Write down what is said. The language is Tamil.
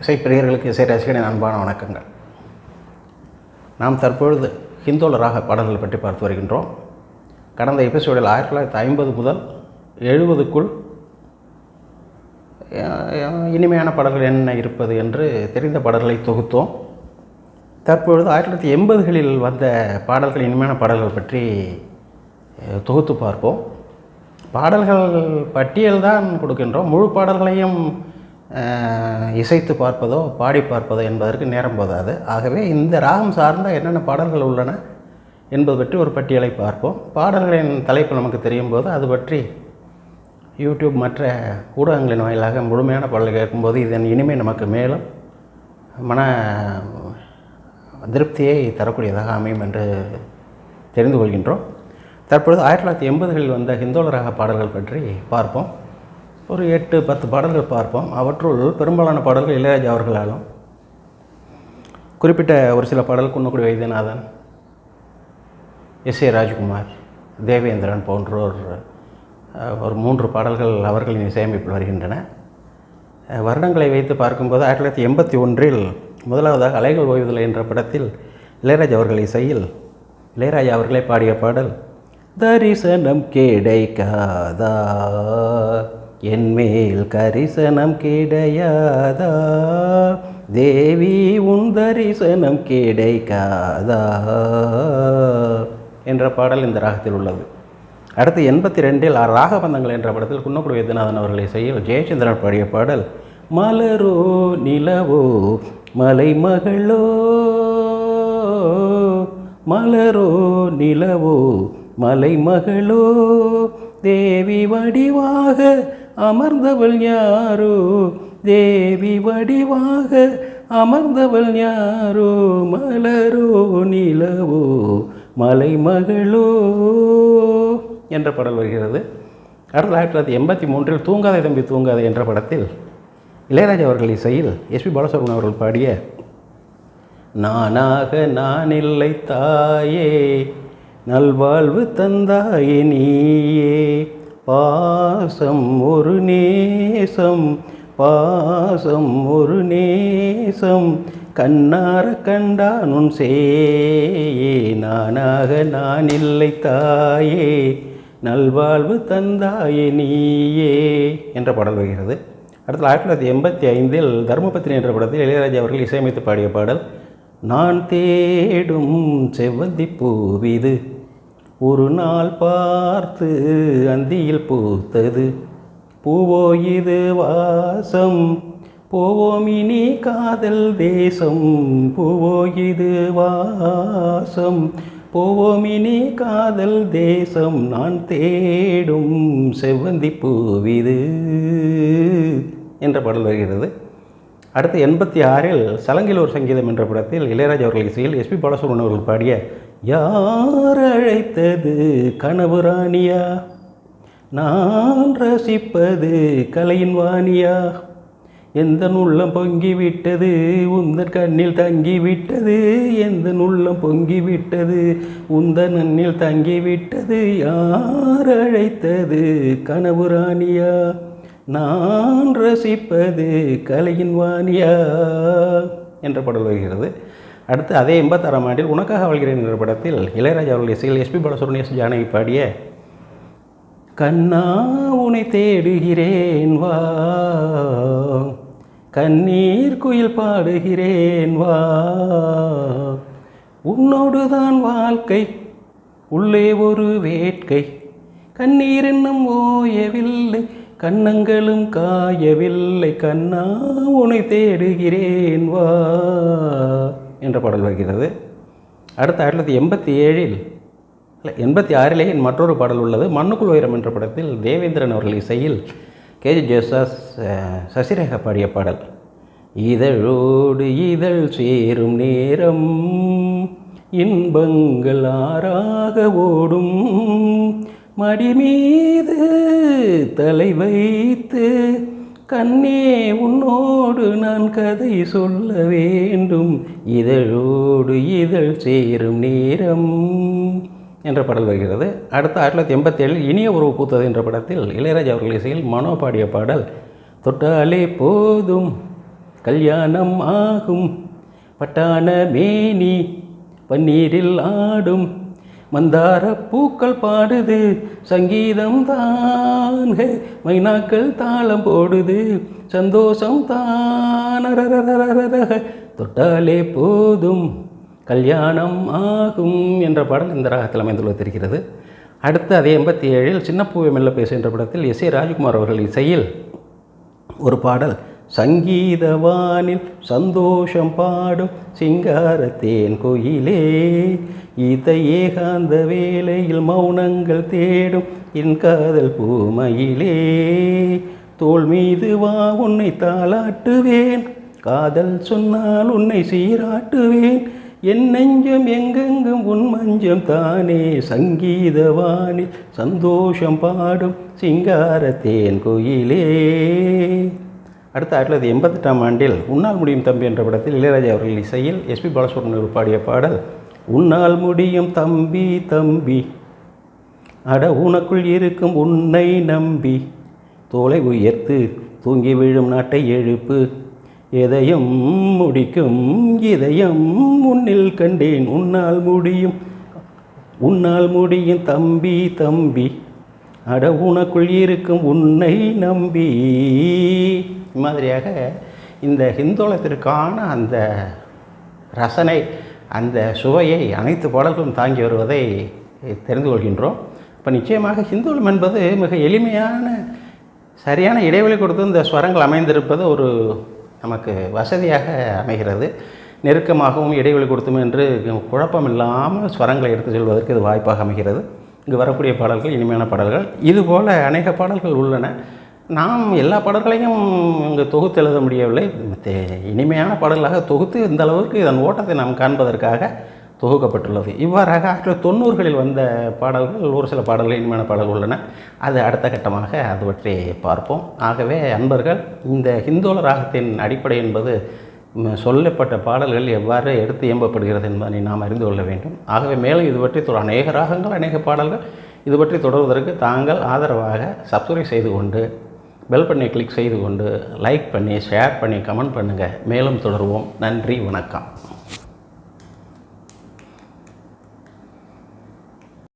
இசைப்பிரியர்களுக்கு இசை ரசிகனின் அன்பான வணக்கங்கள். நாம் தற்பொழுது ஹிந்தோலராக பாடல்கள் பற்றி பார்த்து வருகின்றோம். கடந்த எபிசோடில் ஆயிரத்தி தொள்ளாயிரத்தி ஐம்பது முதல் எழுபதுக்குள் இனிமையான பாடல்கள் என்ன இருப்பது என்று தெரிந்த பாடல்களை தொகுத்தோம். தற்பொழுது ஆயிரத்தி தொள்ளாயிரத்தி எண்பதுகளில் வந்த பாடல்கள் இனிமையான பாடல்கள் பற்றி தொகுத்து பார்ப்போம். பாடல்கள் பட்டியல் தான் கொடுக்கின்றோம். முழு பாடல்களையும் இசைத்து பார்ப்பதோ பாடி பார்ப்பதோ என்பதற்கு நேரம் போதாது. ஆகவே இந்த ராகம் சார்ந்த என்னென்ன பாடல்கள் உள்ளன என்பது பற்றி ஒரு பட்டியலை பார்ப்போம். பாடல்களின் தலைப்பு நமக்கு தெரியும் போது அது பற்றி யூடியூப் மற்ற ஊடகங்களின் வாயிலாக முழுமையான பாடல்கள் கேட்கும்போது இதன் இனிமை நமக்கு மேலும் மன திருப்தியை தரக்கூடியதாக அமையும் என்று தெரிந்து கொள்கின்றோம். தற்பொழுது ஆயிரத்தி தொள்ளாயிரத்தி எண்பதுகளில் வந்த ஹிந்தோல ராக பாடல்கள் பற்றி பார்ப்போம். ஒரு எட்டு பத்து பாடல்கள் பார்ப்போம். அவற்றுள் பெரும்பாலான பாடல்கள் இளையராஜா அவர்களாலும். குறிப்பிட்ட ஒரு சில பாடல் குன்னக்குடி வைத்தியநாதன் எஸ் ஏ ராஜ்குமார் தேவேந்திரன் போன்றோர் ஒரு மூன்று பாடல்கள் அவர்களின் இசையமைப்பில் வருகின்றன. வருடங்களை வைத்து பார்க்கும்போது ஆயிரத்தி தொள்ளாயிரத்தி எண்பத்தி ஒன்றில் முதலாவதாக அலைகள் ஓய்வதில்லை என்ற படத்தில் இளையராஜா அவர்கள் இசையில் இளையராஜா அவர்களே பாடிய பாடல் தரிசனம் கிடைக்காதா? என்மேல் கரிசனம் கிடையாதா? தேவி உன் தரிசனம் கிடைக்காதா? என்ற பாடல் இந்த ராகத்தில் உள்ளது. அடுத்து எண்பத்தி ரெண்டில் ராகபந்தங்கள் என்ற படத்தில் குன்னக்குடி வைத்தியநாதன் அவர்களை செய்ய ஜெயச்சந்திரன் பாடிய பாடல் மலரோ நிலவோ மலைமகளோ மலரோ நிலவோ மலைமகளோ தேவி வடிவாக அமர்ந்தவள் யாரோ? தேவி வடிவாக அமர்ந்தவள் யாரோ? மலரோ நிலவோ? மலைமகளோ? என்ற பாடல் வருகிறது. ஆயிரத்தி தொள்ளாயிரத்தி எண்பத்தி மூன்றில் தூங்காதே தம்பி தூங்காதே என்ற படத்தில் இளையராஜா அவர்கள் இசையில் எஸ்பி பாலசுப்ரமணியம் அவர்கள் பாடிய நானாக நான் இல்லை தாயே நல்வாழ்வு தந்தாயே நீயே. பாசம் ஒரு நேசம் பாசம் ஒரு நேசம். கண்ணார கண்டானும் சேயே நானாக நான் இல்லை தாயே. நல்வாழ்வு தந்தாயே நீயே என்ற பாடல் வருகிறது. அடுத்து ஆயிரத்தி தொள்ளாயிரத்தி எண்பத்தி ஐந்தில் தர்மபத்தினி என்ற படத்தில் இளையராஜா அவர்கள் இசையமைத்து பாடிய பாடல் நான் தேடும் செவ்வந்தி பூவிது ஒரு நாள் பார்த்து அந்தியில் பூத்தது. பூவோ இது வாசம் போவோம் இனி காதல் தேசம் பூவோ இது வாசம் போவோம் இனி காதல் தேசம் நான் தேடும் செவ்வந்தி பூவிது என்ற பாடல் வருகிறது. அடுத்து எண்பத்தி ஆறில் சலங்கிலூர் ஒரு சங்கீதம் என்ற படத்தில் இளையராஜா அவர்கள் இசையில் எஸ்பி பாலசுப்ரமணியம் அவர்கள் பாடிய யார் அழைத்தது கனவு ராணியா நான் ரசிப்பது கலையின் வாணியா? எந்த உள்ளம் பொங்கி விட்டது உந்தன் கண்ணில் தங்கி விட்டது எந்த உள்ளம் பொங்கி விட்டது உந்தன் கண்ணில் தங்கி விட்டது யார் அழைத்தது கனவு ராணியா நான் ரசிப்பது கலையின் வாணியா? என்ற பாடல் வருகிறது. அடுத்து அதே எண்பத்தாறாம் ஆண்டில் உனக்காக வாழ்கிறேன் என்ற படத்தில் இளையராஜா அவர்கள் இசையில் எஸ்பி பாலசுப்ரமணியம் எஸ் ஜானகி பாடிய கண்ணா உனை தேடுகிறேன் வா. கண்ணீர் குயில் பாடுகிறேன் வா. உன்னோடுதான் வாழ்க்கை உள்ளே ஒரு வேட்கை. கண்ணீர் என்னும் ஓயவில்லை கண்ணங்களும் காயவில்லை. கண்ணா உனை தேடுகிறேன் வா. என்ற பாடல் வருகிறது. அடுத்து ஆயிரத்தி தொள்ளாயிரத்தி எண்பத்தி ஏழில் இல்லை எண்பத்தி ஆறிலே என் மற்றொரு பாடல் உள்ளது. மண்ணுக்குள் உயரம் என்ற படத்தில் தேவேந்திரன் அவர்கள் இசையில் கேஜி ஜேசாஸ் அஹ், சசிரேகா பாடிய பாடல். இதழோடு இதழ் சேரும் நேரம் இன்பங்கள் ஆறாக ஓடும். மடி மீது தலை வைத்து கண்ணே உன்னோடு நான் கதை சொல்ல வேண்டும். இதழோடு இதழ் சேரும் நேரம். என்ற பாடல் வருகிறது. அடுத்த ஆயிரத்தி தொள்ளாயிரத்தி எண்பத்தேழில் இனிய உறவு பூத்தது என்ற படத்தில் இளையராஜா அவர்கள் இசையில் மனோ பாடிய பாடல் தொட்டாலே போதும் கல்யாணம் ஆகும். பட்டான மேனி பன்னீரில் ஆடும். மந்தார பூக்கள் பாடுது சங்கீதம் தான். ஹே, மைனாக்கள் தாளம் போடுது சந்தோஷம் தான். தொட்டாலே போதும் கல்யாணம் ஆகும் என்ற பாடல் இந்த ராகத்தில் அமைந்துள்ளது தெரிகிறது அடுத்து அதே எண்பத்தி ஏழில் சின்னப்பூவை மெல்ல பேசு என்ற படத்தில் எஸ் ஏ ராஜ்குமார் அவர்கள் இசையில் ஒரு பாடல் சங்கீதவானில் சந்தோஷம் பாடும் சிங்காரத்தேன் கோயிலே. இதை ஏகாந்த வேளையில் மௌனங்கள் தேடும் என் காதல் பூமையிலே. தோள் மீது வா உன்னை தாளாட்டுவேன். காதல் சொன்னால் உன்னை சீராட்டுவேன். என் நெஞ்சம் எங்கெங்கும் உன் மஞ்சம் தானே. சங்கீதவானில் சந்தோஷம் பாடும் சிங்காரத்தேன் கோயிலே. அடுத்து ஆயிரத்தி தொள்ளாயிரத்தி எண்பத்தெட்டாம் ஆண்டில் உன்னால் முடியும் தம்பி என்ற படத்தில் இளையராஜா அவர்கள் இசையில் எஸ்பி பாலசுப்ரமணியர் பாடிய பாடல் உன்னால் முடியும் தம்பி தம்பி. அட உனக்குள் இருக்கும் உன்னை நம்பி. தோலை உயர்த்து தூங்கி விழும் நாட்டை எழுப்பு. எதையும் முடிக்கும் இதயம் உன்னில் கண்டேன். உன்னால் முடியும் உன்னால் முடியும் தம்பி தம்பி. அட உனக்குள் இருக்கும் உன்னை நம்பி. இம்மாதிரியாக இந்த ஹிந்தோளத்திற்கான அந்த ரசனை அந்த சுவையை அனைத்து பாடல்களும் தாங்கி வருவதை தெரிந்து கொள்கின்றோம். இப்போ நிச்சயமாக ஹிந்தோளம் என்பது மிக எளிமையான சரியான இடைவெளி கொடுத்து இந்த ஸ்வரங்கள் அமைந்திருப்பது ஒரு நமக்கு வசதியாக அமைகிறது. நெருக்கமாகவும் இடைவெளி கொடுத்தும் என்று குழப்பம் இல்லாமல் ஸ்வரங்களை எடுத்து செல்வதற்கு இது வாய்ப்பாக அமைகிறது. இங்கு வரக்கூடிய பாடல்கள் இனிமையான பாடல்கள். இதுபோல் அநேக பாடல்கள் உள்ளன. நாம் எல்லா பாடல்களையும் இங்கு தொகுத்து எழுத முடியவில்லை. இனிமையான பாடல்களாக தொகுத்து இந்த அளவுக்கு இதன் ஓட்டத்தை நாம் காண்பதற்காக தொகுக்கப்பட்டுள்ளது. இவ்வாறாக ஆயிரத்தி தொண்ணூறுகளில் வந்த பாடல்கள் ஒரு சில பாடல்கள் இனிமையான பாடல்கள் உள்ளன. அது அடுத்த கட்டமாக அது பற்றி பார்ப்போம். ஆகவே அன்பர்கள் இந்த ஹிந்தோல ராகத்தின் அடிப்படை என்பது சொல்லப்பட்ட பாடல்கள் எவ்வாறு எடுத்து இயம்பப்படுகிறது என்பதை நாம் அறிந்து கொள்ள வேண்டும். ஆகவே மேலும் இது பற்றி தொடர் அநேக ராகங்கள் அநேக பாடல்கள் இது பற்றி தொடர்வதற்கு தாங்கள் ஆதரவாக சப்ஸ்கிரைப் செய்து கொண்டு பெல் பண்ணி கிளிக் செய்து கொண்டு லைக் பண்ணி ஷேர் பண்ணி கமெண்ட் பண்ணுங்கள் மேலும் தொடருவோம். நன்றி வணக்கம்.